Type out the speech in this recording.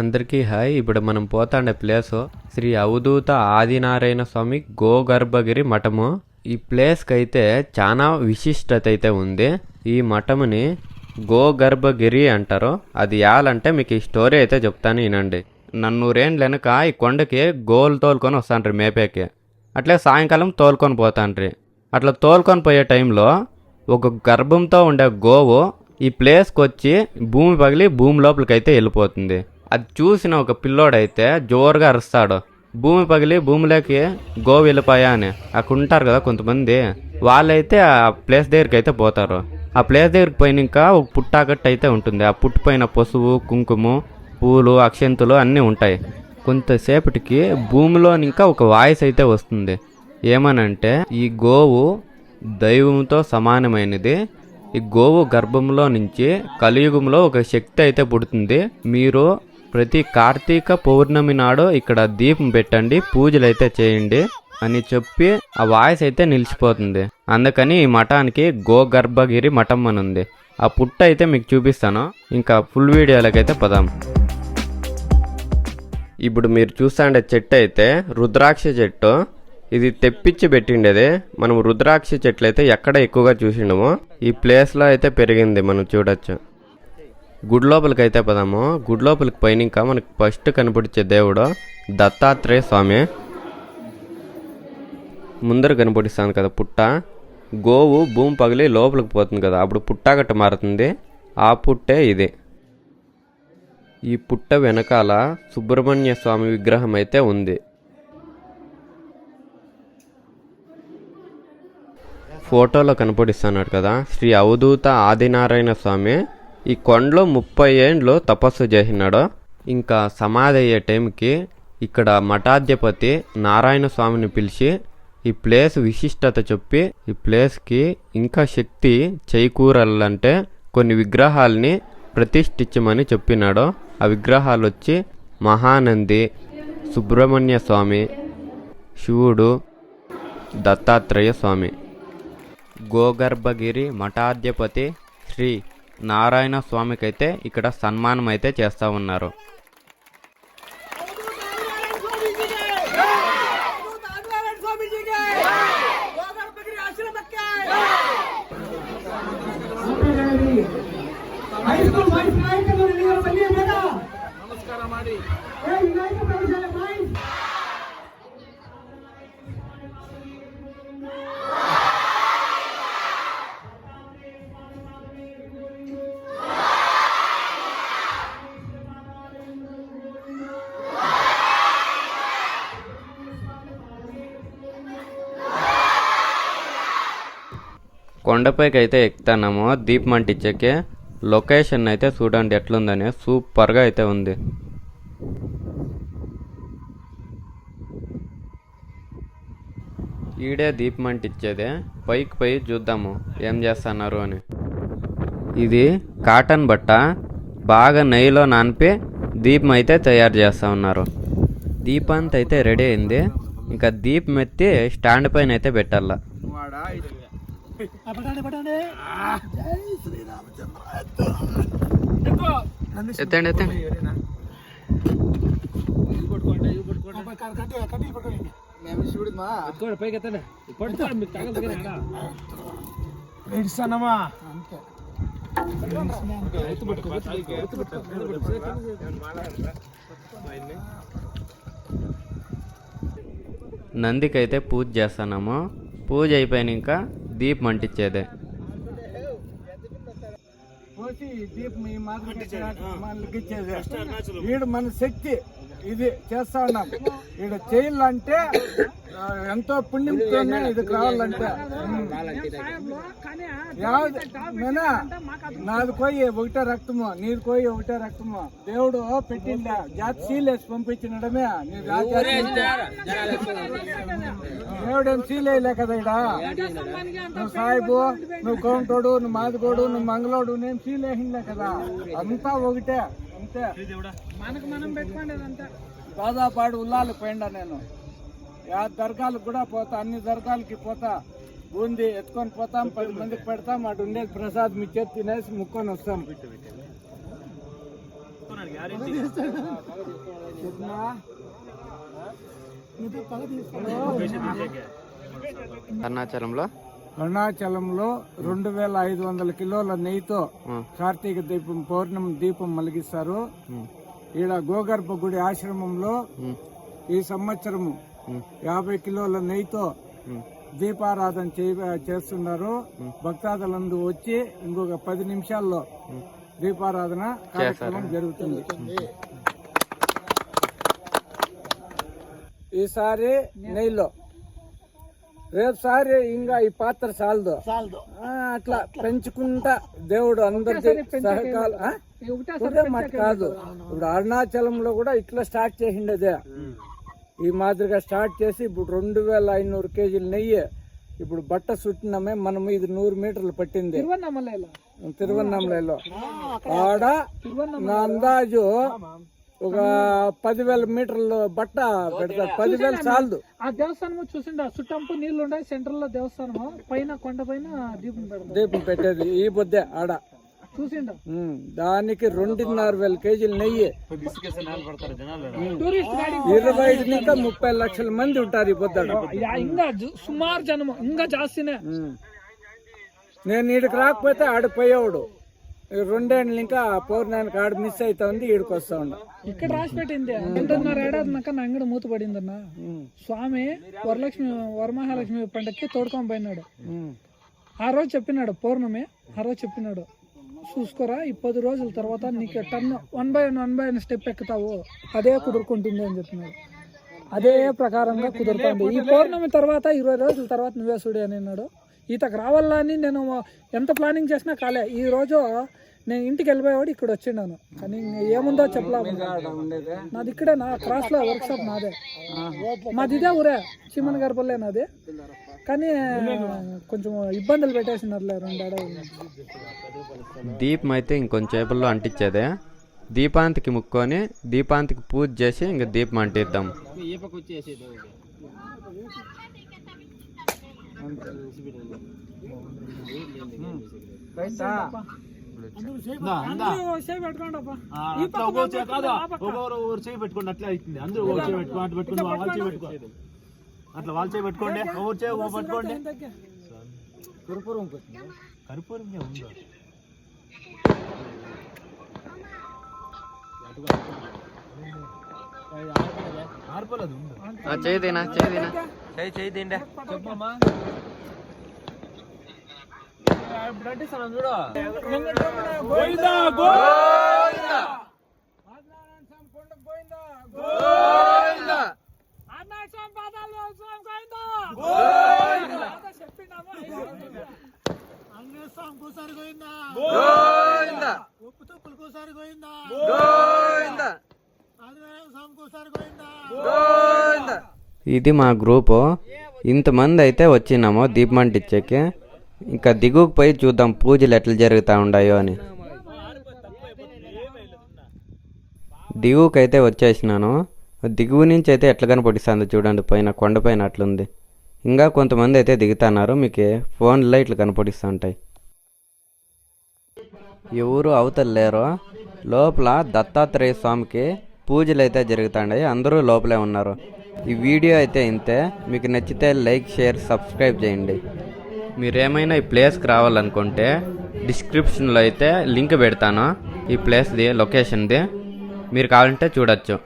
అందరికీ హాయ్. ఇప్పుడు మనం పోతాండే ప్లేస్ శ్రీ అవధూత ఆదినారాయణ స్వామి గోగర్భగిరి మఠము. ఈ ప్లేస్కి అయితే చాలా విశిష్టత అయితే ఉంది. ఈ మఠముని గోగర్భగిరి అంటారు. అది యాలంటే మీకు ఈ స్టోరీ అయితే చెప్తాను వినండి. నన్నూరేండ్ల వెనుక ఈ కొండకి గోలు తోలుకొని వస్తాండ్రి మేపేకి. అట్లే సాయంకాలం తోలుకొని పోతాండ్రి. అట్లా తోలుకొని పోయే టైంలో ఒక గర్భంతో ఉండే గోవు ఈ ప్లేస్కి వచ్చి భూమి పగిలి భూమి లోపలికి అయితే వెళ్ళిపోతుంది. అది చూసిన ఒక పిల్లోడైతే జోరుగా అరుస్తాడు. భూమి పగిలి భూమిలోకి గోవు వెళ్ళిపోయా అని. అక్కడ ఉంటారు కదా కొంతమంది. వాళ్ళైతే ఆ ప్లేస్ దగ్గరికి అయితే పోతారు. ఆ ప్లేస్ దగ్గరికి పోయినాక ఒక పుట్టాకట్టు అయితే ఉంటుంది. ఆ పుట్టిపోయిన పశువు కుంకుమ పూలు అక్షంతులు అన్నీ ఉంటాయి. కొంతసేపటికి భూమిలో ఇంకా ఒక వాయిస్ అయితే వస్తుంది. ఏమనంటే ఈ గోవు దైవంతో సమానమైనది. ఈ గోవు గర్భంలో నుంచి కలియుగంలో ఒక శక్తి అయితే పుడుతుంది. మీరు ప్రతి కార్తీక పౌర్ణమి నాడు ఇక్కడ దీపం పెట్టండి పూజలు అయితే చేయండి అని చెప్పి ఆ వాయిస్ అయితే నిలిచిపోతుంది. అందుకని ఈ మఠానికి గోగర్భగిరి మఠం అని ఉంది. ఆ పుట్ట అయితే మీకు చూపిస్తాను. ఇంకా ఫుల్ వీడియోలకైతే పదాం. ఇప్పుడు మీరు చూస్తాండే చెట్టు అయితే రుద్రాక్ష చెట్టు. ఇది తెప్పించి పెట్టిండేది. మనం రుద్రాక్ష చెట్లు అయితే ఎక్కడ ఎక్కువగా చూసిండమో ఈ ప్లేస్లో అయితే పెరిగింది మనం చూడొచ్చు. గుడి లోపలికి అయితే పదాము. గుడి లోపలికి పైన ఇంకా మనకు ఫస్ట్ కనిపించే దేవుడు దత్తాత్రేయ స్వామి. ముందర కనిపిస్తాను కదా పుట్ట. గోవు భూమి పగిలి లోపలికి పోతుంది కదా అప్పుడు పుట్టాగట్ట మారుతుంది. ఆ పుట్టే ఇది. ఈ పుట్ట వెనకాల సుబ్రహ్మణ్య స్వామి విగ్రహం అయితే ఉంది. ఫోటోలో కనపడిస్తున్నాడు కదా శ్రీ అవధూత ఆదినారాయణ స్వామి. ఈ కొండలో ముప్పై ఏండ్లు తపస్సు చేసినాడు ఇంకా సమాధి అయ్యే టైంకి ఇక్కడ మఠాధిపతి నారాయణ స్వామిని పిలిచి ఈ ప్లేస్ విశిష్టత చెప్పి ఈ ప్లేస్కి ఇంకా శక్తి చేకూరాలంటే కొన్ని విగ్రహాల్ని ప్రతిష్ఠించమని చెప్పినాడు. ఆ విగ్రహాలు వచ్చి మహానంది సుబ్రహ్మణ్య స్వామి శివుడు దత్తాత్రేయ స్వామి. గోగర్భగిరి మఠాధిపతి శ్రీ నారాయణ స్వామికైతే ఇక్కడ సన్మానం అయితే చేస్తూ ఉన్నారు. కొండపైకి అయితే ఎక్కుతున్నాము దీపం అంటించకే లొకేషన్ అయితే చూడండి ఎట్లుందని. సూపర్గా అయితే ఉంది. ఈడే దీపం అంటించేదే పైకి పోయి చూద్దాము ఏం చేస్తున్నారు అని. ఇది కాటన్ బట్ట. బాగా నెయ్యిలో నానిపి దీపం అయితే తయారు చేస్తూ ఉన్నారు. దీపాంత అయితే రెడీ అయింది. ఇంకా దీపం ఎత్తి స్టాండ్ పైన అయితే పెట్టాలా. పటానే పటానే జై శ్రీరామచంద్ర ఎత్తండి. ఎత్తండి ఇస్తానమ్మా నందికైతే పూజ చేస్తున్నాము పూజ అయిపోయినాక దీపం అంటించేదే. పోసి దీపం ఈ మాదిరి మనకి ఇచ్చేది. వీడు మన శక్తి. ఇది చేస్తా ఉన్నాం. ఈడ చేయాలంటే ఎంతో పుణ్యంతోనే ఇది కావాలంటే. నాది కోయి ఒకటే రక్తము నీది కోయి ఒకటే రక్తము. దేవుడు పెట్టిండా జాతి సీలేసి పంపించినడమే. నీ జాతి దేవుడు ఏం సీలేయలే కదా ఇడా నువ్వు సాయిబు నువ్వు కౌంటోడు నువ్వు మాదిగోడు నువ్వు మంగళోడు నేను సీలేసిండే కదా? అంతా ఒకటే. అంతే మనకు మనం పెట్టుకోండి దాదాపాడు ఉల్లాలకు పోయిండా నేను. యా దర్గాలకు కూడా పోతా అన్ని దర్గాలకి పోతా. బూంది ఎత్తుకొని పోతాం పది మందికి పెడతాం అటు ఉండేది ప్రసాద్ మీ చేతి తినేసి ముక్కొని వస్తాం? అరుణాచలంలో అరుణాచలంలో రెండు వేల ఐదు వందల కిలోల నెయ్యితో కార్తీక దీపం పౌర్ణమి దీపం మలిగిస్తారు. ఈడ గోగర్భ గుడి ఆశ్రమంలో ఈ సంవత్సరం యాభై కిలోల నెయ్యితో దీపారాధన చేస్తున్నారు. భక్తాదులందు వచ్చి ఇంకొక పది నిమిషాల్లో దీపారాధన కార్యక్రమం జరుగుతుంది. ఈసారి నెయ్యిలో రేపుసారి ఇంకా ఈ పాత్ర చాలదు అట్లా పెంచుకుంటా దేవుడు అందరి సహకారం. మాట కాదు. ఇప్పుడు అరుణాచలంలో కూడా ఇట్లా స్టార్ట్ చేసిండేదే. ఈ మాదిరిగా స్టార్ట్ చేసి ఇప్పుడు రెండు వేల ఐనూరు కేజీలు నెయ్యి ఇప్పుడు బట్ట చుట్టినామే మనం ఇది నూరు మీటర్లు పట్టింది. తిరువన్నామలలో. ఆడ నా అందాజు ఒక పదివేల మీటర్లు బట్ట పెడతారు. పదివేలు చాలదు. ఆ దేవస్థానం చూసిండ చుట్టంపు నీళ్ళు ఉన్నాయి సెంటర్లో దేవస్థానం పైన కొండ పైన దీపం పెడతాం దీపం పెట్టేది ఈ బొద్దే ఆడ. చూసిండ? దానికి రెండున్నర వేల కేజీలు నెయ్యి. టూరిస్ట్ గాడి ఇరవై ఐదు ఇంకా ముప్పై లక్షల మంది ఉంటారు ఈ యా, ఇంకా సుమారు జనము ఇంకా జాస్తినే. నేను ఈడికి రాకపోతే ఆడిపోయేవాడు రెండేళ్ళు ఇంకా పౌర్ణానికి ఆడ మిస్ అవుతా ఉంది ఈడికి వస్తా ఉండ ఇక్కడ రాసి పెట్టింది. రెండున్నర ఏడాది నాక నా అంగడి మూత పడిందన్న. స్వామి వరలక్ష్మి వరమహాలక్ష్మి పండక్కి తోడుకొని పోయినాడు. ఆ రోజు చెప్పినాడు పౌర్ణమి ఆ రోజు చెప్పినాడు. చూసుకోరా ఈ పది రోజుల తర్వాత నీకు turn one by one one by one step ఎక్కుతావు. అదే కుదురుకుంటుంది అని చెప్పినాడు. అదే ప్రకారంగా కుదురుతుంది. ఈ పౌర్ణమి తర్వాత ఇరవై రోజుల తర్వాత నువ్వే చూడి అని అన్నాడు. ఈతకు రావాలా అని నేను ఎంత ప్లానింగ్ చేసినా కాలే. ఈ రోజు నేను ఇంటికి వెళ్ళిపోయేవాడు ఇక్కడ వచ్చిండాను కానీ ఇంక ఏముందో చెప్పలేము ఉండేది నాది ఇక్కడే నా క్రాస్లో వర్క్ షాప్ నాదే మాది ఇదే ఊరే చీమన్ గర్భలే నాది. కానీ కొంచెం ఇబ్బందులు పెట్టేసినారులే రెండు అడవులు దీపం అయితే ఇంకొంచేపల్లో అంటించేదే. దీపాంతికి ముక్కొని దీపాంతికి పూజ చేసి ఇంక దీపం అంటిద్దాం. చేయి పెట్టుకోండి అట్లా అవుతుంది అందరూ ఒక చేయి పెట్టుకో అటు పెట్టుకుని వాళ్ళ చేయి పెట్టుకో అట్లా వాళ్ళ చేయి పెట్టుకోండి ఒకరు చేయి ఒక పెట్టుకోండి కర్పూరం కర్పూరం ఏ ఉందా ఆర్పలేదు ఉందా చేదినా చేదినా చేయి చేయి తిండే స్వామి గోవిందా. స్వామి కూసారి గోవిందా. ఉప్పు తుప్పులు కూసారి గోవిందా. గోవిందా. ఇది మా గ్రూపు. ఇంతమంది అయితే వచ్చినాము దీపం అంటించేకి ఇంకా దిగుకు పోయి చూద్దాం పూజలు ఎట్లా జరుగుతూ ఉన్నాయో అని. దిగువకి అయితే వచ్చేసినాను. దిగువ నుంచి అయితే ఎట్లా కనపడిస్తుంది చూడండి పైన కొండపైన అట్లుంది. ఇంకా కొంతమంది అయితే దిగుతున్నారు మీకు ఫోన్లో ఇట్లా కనపడిస్తూ ఉంటాయి ఎవరు అవతల లేరు లోపల దత్తాత్రేయ స్వామికి పూజలు అయితే జరుగుతున్నాయి అందరూ లోపలే ఉన్నారు. ఈ వీడియో అయితే ఇంతే. మీకు నచ్చితే లైక్ షేర్ సబ్స్క్రైబ్ చేయండి. మీరేమైనా ఈ ప్లేస్కి రావాలనుకుంటే డిస్క్రిప్షన్లో అయితే లింక్ పెడతాను. ఈ ప్లేస్ది లొకేషన్ది. మీరు కావాలంటే చూడొచ్చు.